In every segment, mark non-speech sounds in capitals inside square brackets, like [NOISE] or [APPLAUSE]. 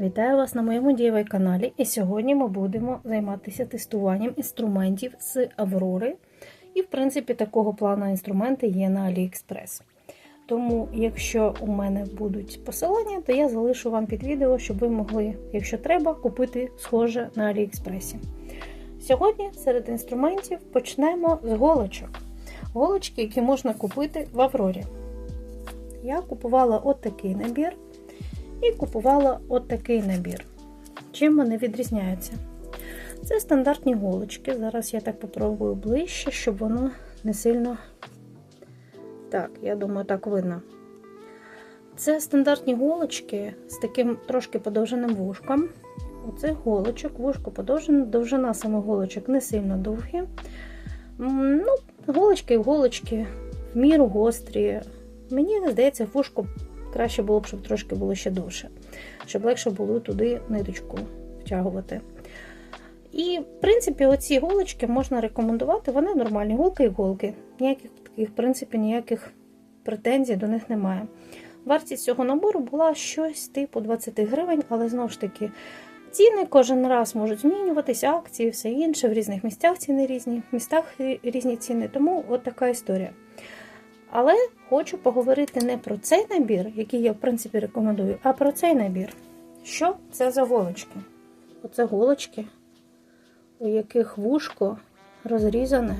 Вітаю вас на моєму DIY каналі. І сьогодні ми будемо займатися тестуванням інструментів з Аврори. І, в принципі, такого плану інструменти є на AliExpress. Тому, якщо у мене будуть посилання, то я залишу вам під відео, щоб ви могли, якщо треба, купити схоже на AliExpress. Сьогодні серед інструментів почнемо з голочок. Голочки, які можна купити в Аврорі. Я купувала от такий набір. І купувала от такий набір. Чим вони відрізняються? Це стандартні голочки. Зараз я так попробую ближче, щоб воно не сильно. Так, я думаю, так видно. Це стандартні голочки з таким трошки подовженим вушком. Оце голочок, вушко подовжене, довжина самих голочок не сильно довгі. Ну, Голочки в голочки в міру гострі. Мені здається, вушко краще було б, щоб трошки було ще довше, щоб легше було туди ниточку втягувати. І, в принципі, оці голочки можна рекомендувати, вони нормальні голки і голки. Ніяких таких, в принципі, ніяких претензій до них немає. Вартість цього набору була щось типу 20 гривень, але знову ж таки. Ціни кожен раз можуть змінюватися, акції, все інше. В різних місцях ціни різні, в містах різні ціни, тому от така історія. Але хочу поговорити не про цей набір, який я, в принципі, рекомендую, а про цей набір. Що це за голочки? Оце голочки, у яких вушко розрізане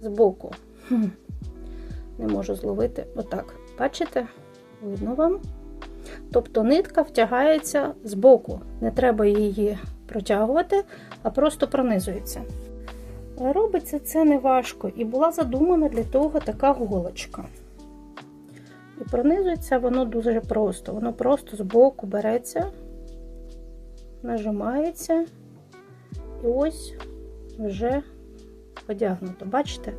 збоку. Хм. Не можу зловити. Отак. Бачите? Видно вам? Тобто нитка втягається збоку. Не треба її протягувати, а просто пронизується. Робиться це не важко і була задумана для того така голочка. І пронизується воно дуже просто. Воно просто з боку береться, нажимається, і ось вже одягнуто. Бачите?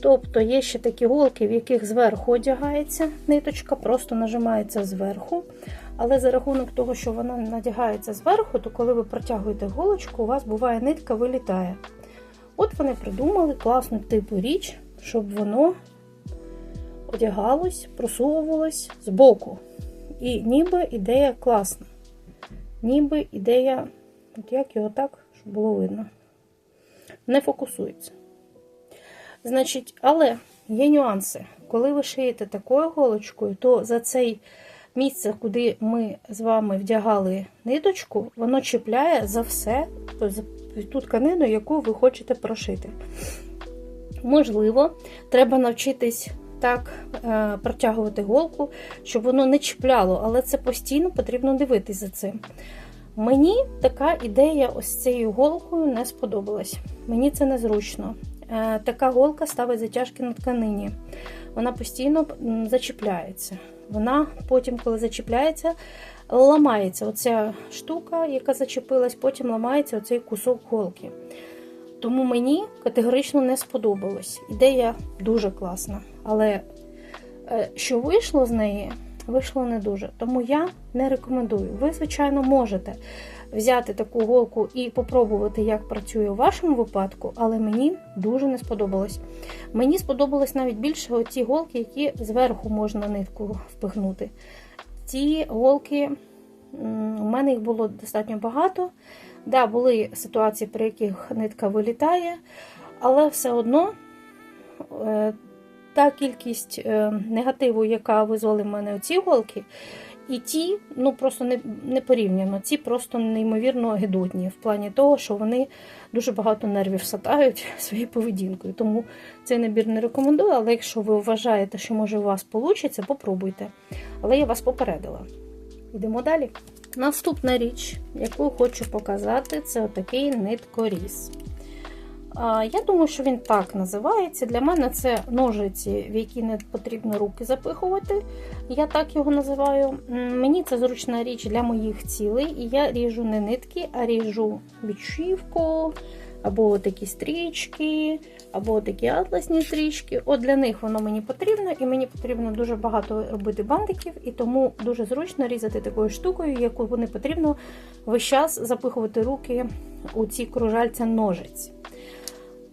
Тобто є ще такі голки, в яких зверху одягається ниточка, просто нажимається зверху. Але за рахунок того, що вона надягається зверху, то коли ви протягуєте голочку, у вас буває нитка вилітає. От вони придумали класну типу річ, щоб воно одягалось, просовувалось з боку. І ніби ідея класна. Ніби ідея, от як його так, щоб було видно, не фокусується. Значить, але є нюанси. Коли ви шиєте такою голочкою, то за цей місце, куди ми з вами вдягали ниточку, воно чіпляє за все, ту тканину, яку ви хочете прошити. Можливо, треба навчитись так е, протягувати голку, щоб воно не чіпляло, але це постійно потрібно дивитись за цим. Мені така ідея ось цією голкою не сподобалась. Мені це незручно. Е, така голка ставить затяжки на тканині. Вона постійно зачіпляється. Вона потім, коли зачіпляється, ламається оця штука, яка зачепилась, потім ламається оцей кусок голки. Тому мені категорично не сподобалось. Ідея дуже класна. Але е, що вийшло з неї, вийшло не дуже. Тому я не рекомендую. Ви, звичайно, можете взяти таку голку і попробувати, як працює у вашому випадку, але мені дуже не сподобалось. Мені сподобалось навіть більше оці голки, які зверху можна нитку впихнути. Ці голки, у мене їх було достатньо багато. Да, були ситуації, при яких нитка вилітає, але все одно е, та кількість е, негативу, яка визвали в мене оці голки, і ті, ну просто не не порівняно, ці просто неймовірно гидотні, в плані того, що вони дуже багато нервів сатають [LAUGHS] своєю поведінкою. Тому цей набір не рекомендую, але якщо ви вважаєте, що може у вас вийде, попробуйте. Але я вас попередила. Йдемо далі. Наступна річ, яку хочу показати, це отакий ниткоріз. Я думаю, що він так називається. Для мене це ножиці, в які не потрібно руки запихувати. Я так його називаю. Мені це зручна річ для моїх цілей. І я ріжу не нитки, а ріжу відшивку, або такі стрічки, або такі атласні стрічки. От Для них воно мені потрібно, і мені потрібно дуже багато робити бантиків, і тому дуже зручно різати такою штукою, яку не потрібно весь час запихувати руки у ці кружальця ножиць.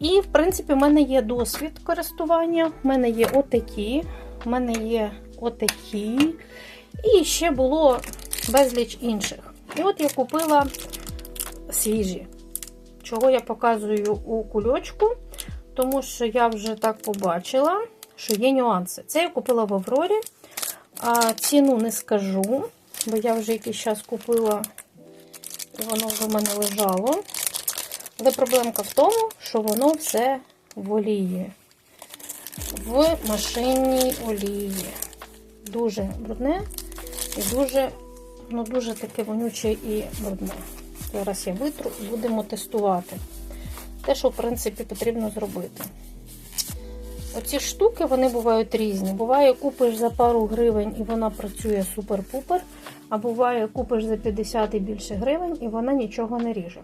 І, в принципі, в мене є досвід користування. У мене є отакі, в мене є отакі. І ще було безліч інших. І от я купила свіжі, чого я показую у кульочку, тому що я вже так побачила, що є нюанси. Це я купила в Аврорі. А ціну не скажу, бо я вже якийсь час купила, і воно вже в мене лежало. Але проблемка в тому, що воно все в олії. В машинній олії. Дуже брудне і дуже, ну, дуже таке вонюче і брудне. Зараз я витру і будемо тестувати. Те, що, в принципі, потрібно зробити. Оці штуки вони бувають різні. Буває, купиш за пару гривень і вона працює супер-пупер. А буває, купиш за 50 і більше гривень і вона нічого не ріже.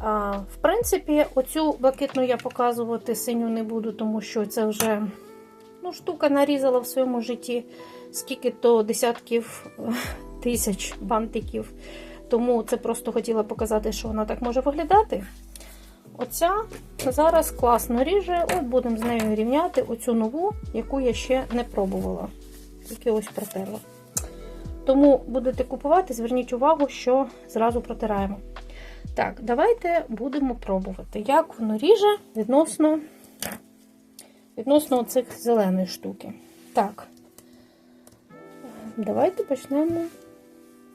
В принципі, оцю блакитну я показувати синю не буду, тому що це вже ну, штука нарізала в своєму житті скільки то десятків [LAUGHS] тисяч бантиків. Тому це просто хотіла показати, що вона так може виглядати. Оця зараз класно ріже. От будемо з нею рівняти оцю нову, яку я ще не пробувала. Тільки ось протерла. Тому будете купувати, зверніть увагу, що зразу протираємо. Так, давайте будемо пробувати, як воно ріже відносно відносно цих зеленої штуки. Так, давайте почнемо,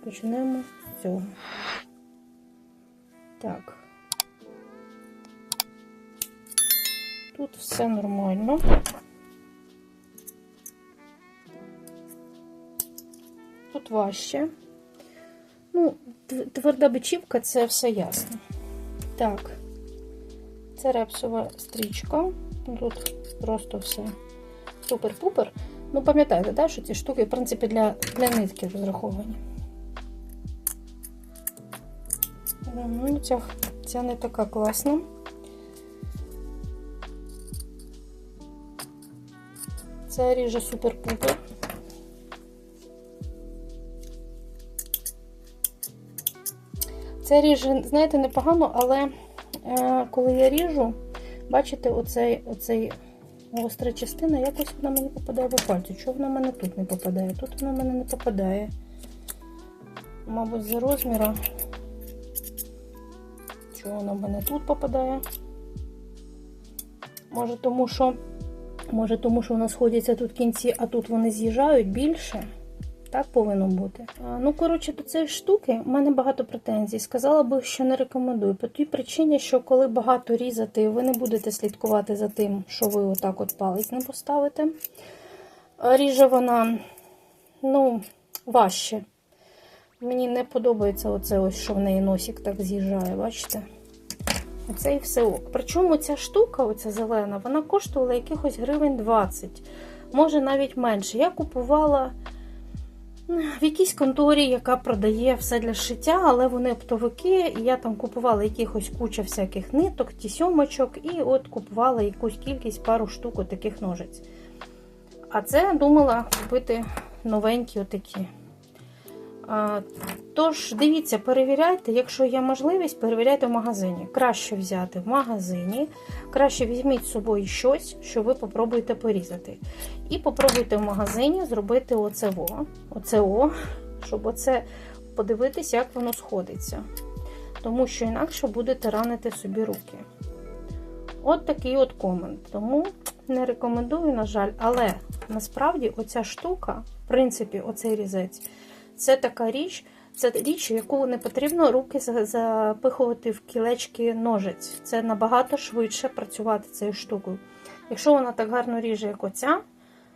почнемо з цього. Так. Тут все нормально. Тут важче. Ну, тверда бичівка це все ясно. Так, це репсова стрічка. Тут просто все супер-пупер. Ну, пам'ятаєте, да, що ці штуки, в принципі, для, для нитки розраховані. Ну, ця, ця не така класна. Це ріже супер-пупер. Це ріже, знаєте, непогано, але е, коли я ріжу, бачите, оцей, оцей гостра частина, якось вона мені попадає по пальцю. Чого вона в мене тут не попадає? Тут вона в мене не попадає. Мабуть, за розміром. Чого вона в мене тут попадає? Може, тому що Може, тому що нас сходяться тут кінці, а тут вони з'їжджають більше. Так повинно бути. Ну, коротше, до цієї штуки в мене багато претензій. Сказала би, що не рекомендую. По тій причині, що коли багато різати, ви не будете слідкувати за тим, що ви отак от палець не поставите. Ріже вона, ну, важче. Мені не подобається оце ось, що в неї носик так з'їжджає, бачите? Оце і все ок. Причому ця штука, оця зелена, вона коштувала якихось гривень 20, може навіть менше. Я купувала в якійсь конторі, яка продає все для шиття, але вони оптовики. І я там купувала якихось куча всяких ниток, тісьомочок, і от купувала якусь кількість пару штук таких ножиць. А це думала купити новенькі отакі. Тож, дивіться, перевіряйте, якщо є можливість, перевіряйте в магазині. Краще взяти в магазині, краще візьміть з собою щось, що ви попробуєте порізати. І попробуйте в магазині зробити оце о, оце о, щоб оце подивитися, як воно сходиться. Тому що інакше будете ранити собі руки. От такий от комент. Тому не рекомендую, на жаль, але насправді оця штука, в принципі, оцей різець. Це така річ, це річ, яку не потрібно руки запихувати в кілечки ножиць. Це набагато швидше працювати цією штукою. Якщо вона так гарно ріже, як оця,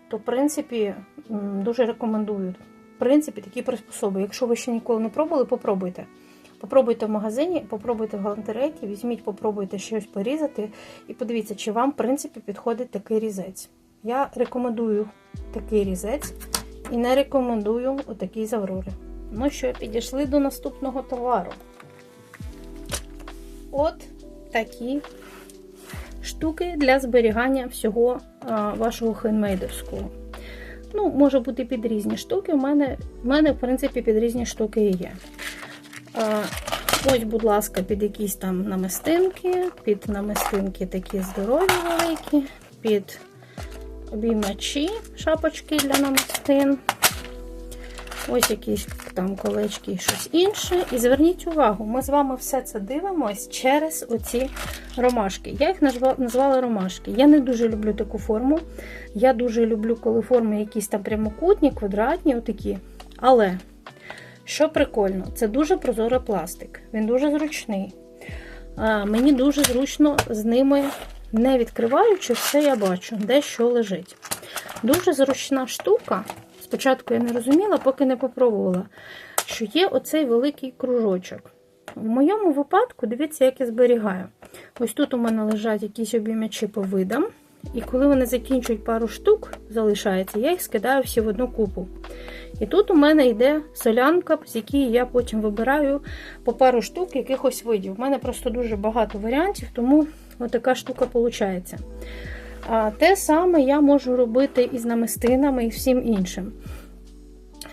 то в принципі дуже рекомендую. В принципі, такі приспособи. Якщо ви ще ніколи не пробували, попробуйте. Попробуйте в магазині, попробуйте в галантерейки, візьміть, попробуйте щось порізати і подивіться, чи вам, в принципі, підходить такий різець. Я рекомендую такий різець. І не рекомендую отакий з Аврори. Ну що, підійшли до наступного товару. От такі штуки для зберігання всього вашого хендмейдерського. Ну, може бути під різні штуки. У мене, в мене, в принципі, під різні штуки і є. Ось, будь ласка, під якісь там намистинки, під намистинки такі здорові великі, під обіймачі, шапочки для намистин. Ось якийсь там колечки і щось інше. І зверніть увагу, ми з вами все це дивимось через оці ромашки. Я їх назвала ромашки. Я не дуже люблю таку форму. Я дуже люблю, коли форми якісь там прямокутні, квадратні, отакі. Але, що прикольно, це дуже прозорий пластик. Він дуже зручний. Мені дуже зручно з ними, не відкриваючи, все я бачу, де що лежить. Дуже зручна штука. Спочатку я не розуміла, поки не попробувала, що є оцей великий кружочок. В моєму випадку, дивіться, як я зберігаю. Ось тут у мене лежать якісь обіймачі по видам. І коли вони закінчують пару штук, залишається, я їх скидаю всі в одну купу. І тут у мене йде солянка, з якої я потім вибираю по пару штук якихось видів. У мене просто дуже багато варіантів, тому отака штука виходить. Те саме я можу робити і з намистинами, і всім іншим.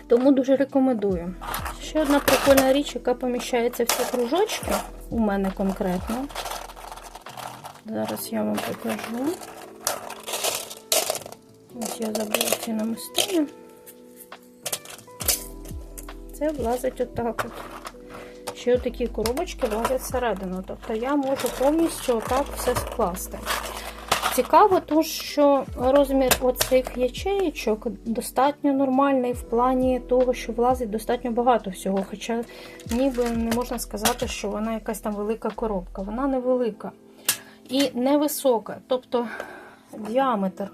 Тому дуже рекомендую. Ще одна прикольна річ, яка поміщається в ці кружочки, у мене конкретно. Зараз я вам покажу. Ось я забула ці намистини. Це влазить отак от. Ще такі коробочки влазять всередину. Тобто я можу повністю отак все скласти. Цікаво, то, що розмір оцих ячеєчок достатньо нормальний в плані того, що влазить достатньо багато всього. Хоча ніби не можна сказати, що вона якась там велика коробка. Вона невелика і невисока. Тобто діаметр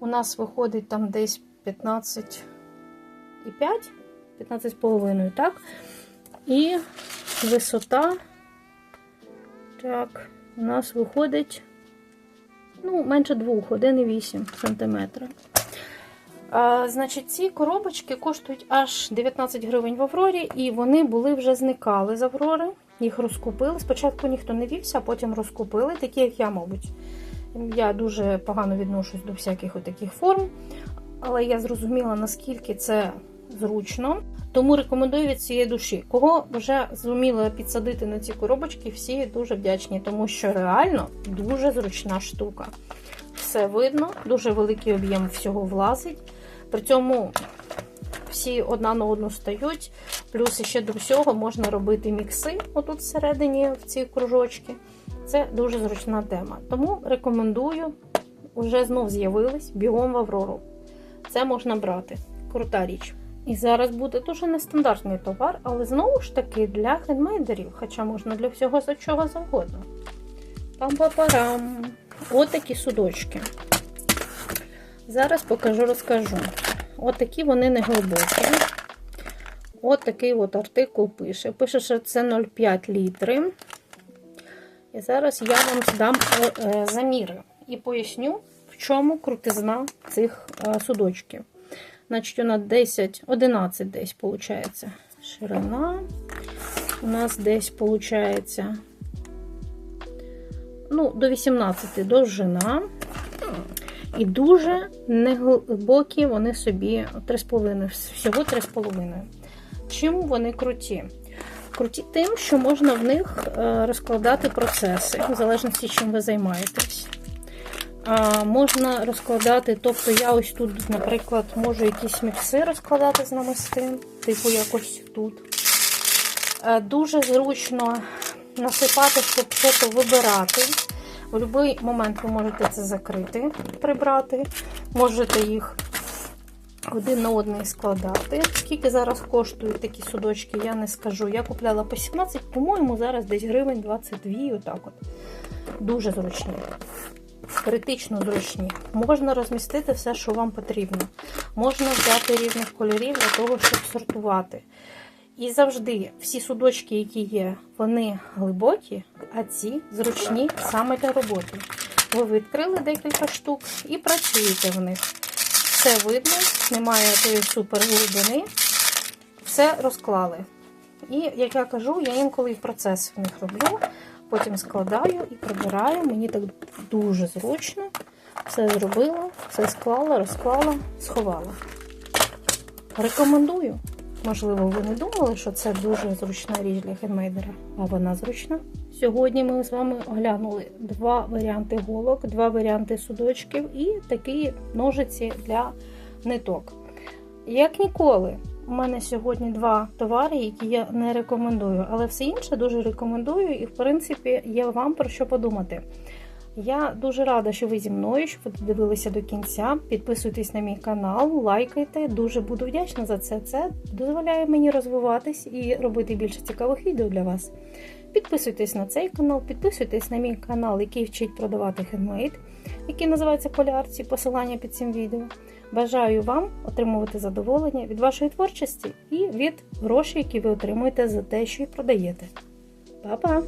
у нас виходить там десь 15,5, 15,5, так? І висота, так, у нас виходить ну, менше 2, 1,8 см. А, значить, ці коробочки коштують аж 19 гривень в Аврорі, і вони були вже зникали з Аврори. Їх розкупили. Спочатку ніхто не вівся, а потім розкупили, такі, як я, мабуть. Я дуже погано відношусь до всяких таких форм, але я зрозуміла, наскільки це зручно. Тому рекомендую від цієї душі. Кого вже зуміла підсадити на ці коробочки, всі дуже вдячні, тому що реально дуже зручна штука. Все видно, дуже великий об'єм всього влазить. При цьому всі одна на одну стають. Плюс ще до всього можна робити мікси отут всередині в ці кружочки. Це дуже зручна тема. Тому рекомендую, вже знов з'явились бігом в Аврору. Це можна брати. Крута річ. І зараз буде дуже нестандартний товар, але знову ж таки для хендмейдерів, хоча можна для всього за чого завгодно. Пам-па-парам! Отакі судочки. Зараз покажу, розкажу. Отакі вони не глибокі. От такий от артикул пише. Пише, що це 0,5 літри. І зараз я вам здам е, заміри і поясню, в чому крутизна цих е, судочків. Значить, нас 10, 11 десь виходить. Ширина. У нас десь виходить, ну, до 18 довжина. І дуже неглибокі вони собі 3,5, всього 3,5. Чим вони круті? Круті тим, що можна в них розкладати процеси, в залежності, чим ви займаєтесь. Можна розкладати, тобто я ось тут, наприклад, можу якісь мікси розкладати з намистин, типу якось тут. Дуже зручно насипати, щоб що-то вибирати. У будь-який момент ви можете це закрити, прибрати, можете їх один на одний складати. Скільки зараз коштують такі судочки, я не скажу. Я купляла по 17, по-моєму, зараз десь гривень 22, отак от. Дуже зручні. Критично зручні. Можна розмістити все, що вам потрібно. Можна взяти різних кольорів для того, щоб сортувати. І завжди всі судочки, які є, вони глибокі, а ці зручні саме для роботи. Ви відкрили декілька штук і працюєте в них. Все видно, немає тої суперглибини. Все розклали. І, як я кажу, я інколи і процес в них роблю, потім складаю і прибираю. Мені так дуже зручно. Все зробила, все склала, розклала, сховала. Рекомендую. Можливо, ви не думали, що це дуже зручна річ для хендмейдера, а вона зручна. Сьогодні ми з вами оглянули два варіанти голок, два варіанти судочків і такі ножиці для ниток. Як ніколи, У мене сьогодні два товари, які я не рекомендую, але все інше дуже рекомендую, і, в принципі, є вам про що подумати. Я дуже рада, що ви зі мною, що ви дивилися до кінця. Підписуйтесь на мій канал, лайкайте. Дуже буду вдячна за це. Це дозволяє мені розвиватись і робити більше цікавих відео для вас. Підписуйтесь на цей канал, підписуйтесь на мій канал, який вчить продавати хендмейд, який називається Полярці, посилання під цим відео. Бажаю вам отримувати задоволення від вашої творчості і від грошей, які ви отримуєте за те, що й продаєте. Па-па!